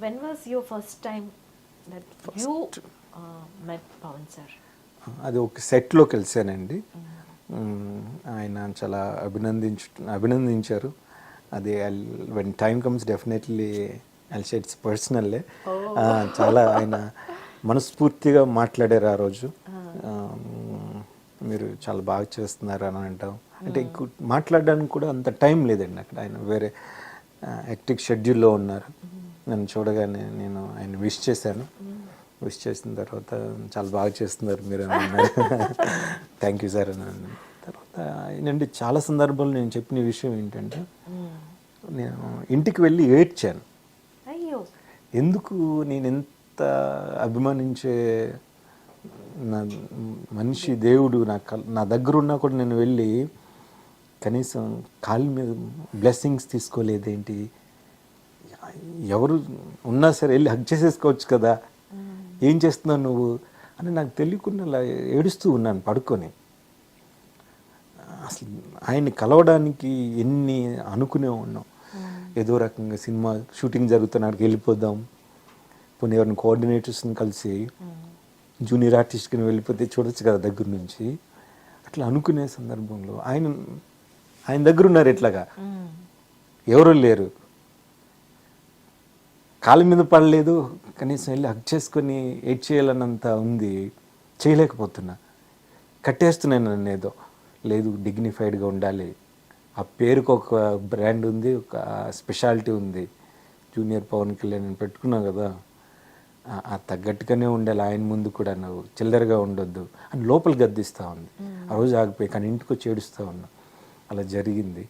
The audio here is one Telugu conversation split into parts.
When was your first time that you uh, met Pawan sir? అది ఒక సెట్లో కలిసానండి. మ్మ్. ఆయన చాలా అభినందించు అభినందించారు. అది when time comes definitely also it's personally చాలా ఆయన మనస్ఫూర్తిగా మాట్లాడారు ఆ రోజు. మీరు చాలా బాగా చేస్తున్నారు అని అంటాం. అంటే మాట్లాడడానికి కూడా అంత టైం లేదండి అక్కడ. ఆయన వేరే యాక్టివ్ షెడ్యూల్లో ఉన్నారు. నన్ను చూడగానే నేను ఆయన విష్ చేశాను. విష్ చేసిన తర్వాత చాలా బాగా చేస్తున్నారు మీరు థ్యాంక్ యూ సార్ అని తర్వాత ఏంటంటే చాలా సందర్భాల్లో నేను చెప్పిన విషయం ఏంటంటే నేను ఇంటికి వెళ్ళి ఏడ్చాను. అయ్యో. ఎందుకు? నేను ఎంత అభిమానించే నా మనిషి దేవుడు నా నా దగ్గర ఉన్నా కూడా నేను వెళ్ళి కనీసం కాళ్ళ మీద బ్లెస్సింగ్స్ తీసుకోలేదేంటి? ఎవరు ఉన్నా సరే వెళ్ళి హక్ చేసేసుకోవచ్చు కదా. ఏం చేస్తున్నావు నువ్వు? అని నాకు తెలియకుండా ఏడుస్తూ ఉన్నాను పడుకొని. అసలు ఆయన్ని కలవడానికి ఎన్ని అనుకునే ఉన్నాం. ఏదో రకంగా సినిమా షూటింగ్ జరుగుతున్నాడికి వెళ్ళిపోదాం. పోనీ ఎవరిని కోఆర్డినేటర్స్ని కలిసి జూనియర్ ఆర్టిస్ట్కి వెళ్ళిపోతే చూడొచ్చు కదా దగ్గర నుంచి. అట్లా అనుకునే సందర్భంలో ఆయన ఆయన దగ్గర ఉన్నారు ఎట్లాగా? ఎవరు లేరు. కాళ్ళ మీద పడలేదు కనీసం వెళ్ళి హక్ చేసుకొని ఏడ్ చేయాలన్నంత ఉంది చేయలేకపోతున్నా. కట్టేస్తున్నాను నన్ను ఏదో. లేదు డిగ్నిఫైడ్గా ఉండాలి. ఆ పేరుకు ఒక బ్రాండ్ ఉంది ఒక స్పెషాలిటీ ఉంది. జూనియర్ పవన్ కళ్యాణ్ నేను పెట్టుకున్నావు కదా. ఆ- తగ్గట్టుగానే ఉండాలి ఆయన ముందు కూడా నువ్వు చిల్లరగా ఉండొద్దు. అని లోపల గద్దిస్తూ ఉంది. ఆ రోజు ఆగిపోయి కానీ ఇంటికి వచ్చి ఏడుస్తూ ఉన్నా. అలా జరిగింది.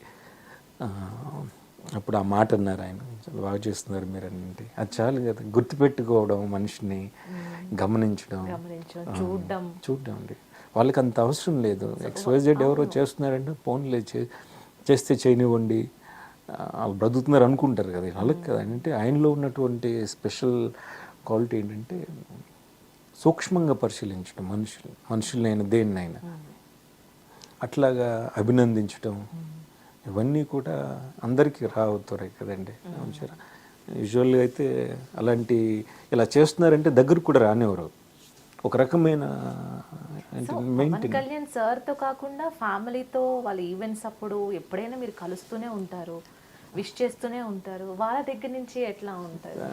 అప్పుడు ఆ మాట అన్నారు ఆయన. చాలా బాగా చేస్తున్నారు మీరు అంటే అది చాలు కదా. గుర్తుపెట్టుకోవడం మనిషిని గమనించడం. చూడ్డం. చూడడం అండి. వాళ్ళకి అంత అవసరం లేదు ఎక్స్వైజెడ్ ఎవరో చేస్తున్నారంటే ఫోన్లే చేస్తే చేయనివ్వండి. వాళ్ళు బ్రతుకుతున్నారు అనుకుంటారు కదా. వాళ్ళకి కదా. అంటే ఆయనలో ఉన్నటువంటి స్పెషల్ క్వాలిటీ ఏంటంటే సూక్ష్మంగా పరిశీలించడం మనుషులు మనుషులైన దేన్నైనా. అట్లాగా అభినందించడం ఇవన్నీ కూడా అందరికీ రావుతాయి కదండి. యూజువల్గా అయితే అలాంటి ఇలా చేస్తున్నారంటే దగ్గర కూడా రానివ్వరు. ఒక రకమైన కళ్యాణ్ సార్తో కాకుండా ఫ్యామిలీతో వాళ్ళ ఈవెంట్స్ అప్పుడు ఎప్పుడైనా మీరు కలుస్తూనే ఉంటారు విష్ చేస్తూనే ఉంటారు. వాళ్ళ దగ్గర నుంచి ఎట్లా ఉంటారు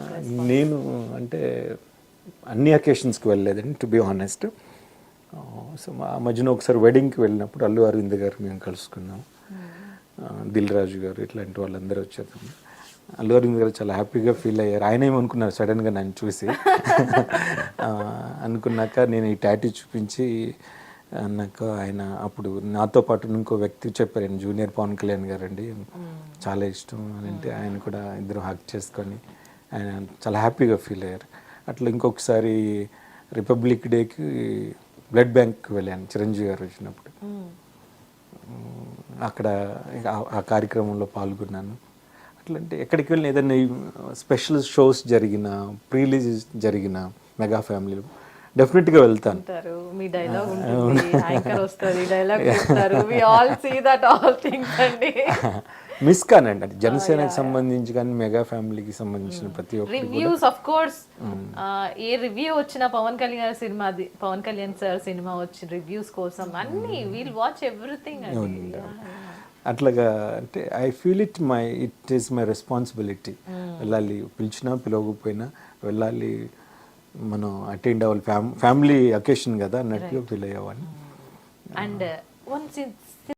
నేను అంటే అన్ని అకేషన్స్కి వెళ్ళలేదండి టు బి ఆనెస్ట్ సో ఆ మధ్యన ఒకసారి వెడ్డింగ్కి వెళ్ళినప్పుడు అల్లు అరవింద్ గారు మేము కలుసుకున్నాం. దిల్ రాజు గారు ఇట్లాంటి వాళ్ళందరూ వచ్చారు. అల్లు అరవింద్ గారు చాలా హ్యాపీగా ఫీల్ అయ్యారు. ఆయన ఏమనుకున్నారు? సడన్గా నన్ను చూసి. అనుకున్నాక నేను ఈ టాటూ చూపించి అన్నాక ఆయన అప్పుడు నాతో పాటు ఇంకో వ్యక్తి చెప్పారు. ఆయన జూనియర్ పవన్ కళ్యాణ్ గారు అండి చాలా ఇష్టం అని అంటే ఆయన కూడా ఇద్దరు హక్ చేసుకొని ఆయన చాలా హ్యాపీగా ఫీల్ అయ్యారు. అట్లా ఇంకొకసారి రిపబ్లిక్ డేకి బ్లడ్ బ్యాంక్కి వెళ్ళాను. చిరంజీవి గారు వచ్చినప్పుడు. అక్కడ ఆ- కార్యక్రమంలో పాల్గొన్నాను. అట్లంటే ఎక్కడికి వెళ్ళిన ఏదైనా స్పెషల్ షోస్ జరిగిన ప్రీలీజ్ జరిగిన మెగా ఫ్యామిలీలో డెఫినెట్గా వెళ్తాను. మీ డైలాగ్ ఉంటుంది. యాంకర్ వస్తుంది డైలాగ్ చెప్తారు we all see that all things అండి. మిస్ కానండి. అది జనసేనకి సంబంధించి కానీ మెగా ఫ్యామిలీకి సంబంధించిన ప్రతి ఒక్కటి reviews of course A review వచ్చిన Pawan Kalyan cinema Pawan Kalyan sir cinema వచ్చిన రివ్యూస్ కోసం అన్ని వీల్ వాచ్ ఎవ్రీథింగ్ అట్లాగా అంటే I feel it my it is my responsibility వెళ్ళాలి పిలిచినా పిలవకపోయినా వెళ్ళాలి మనం అటెండ్ అవ్వాలి. ఫ్యామ్ ఫ్యామిలీ అకేషన్ కదా అన్నట్టుగా ఫీల్ అయ్యేవాడిని అండ్ వన్స్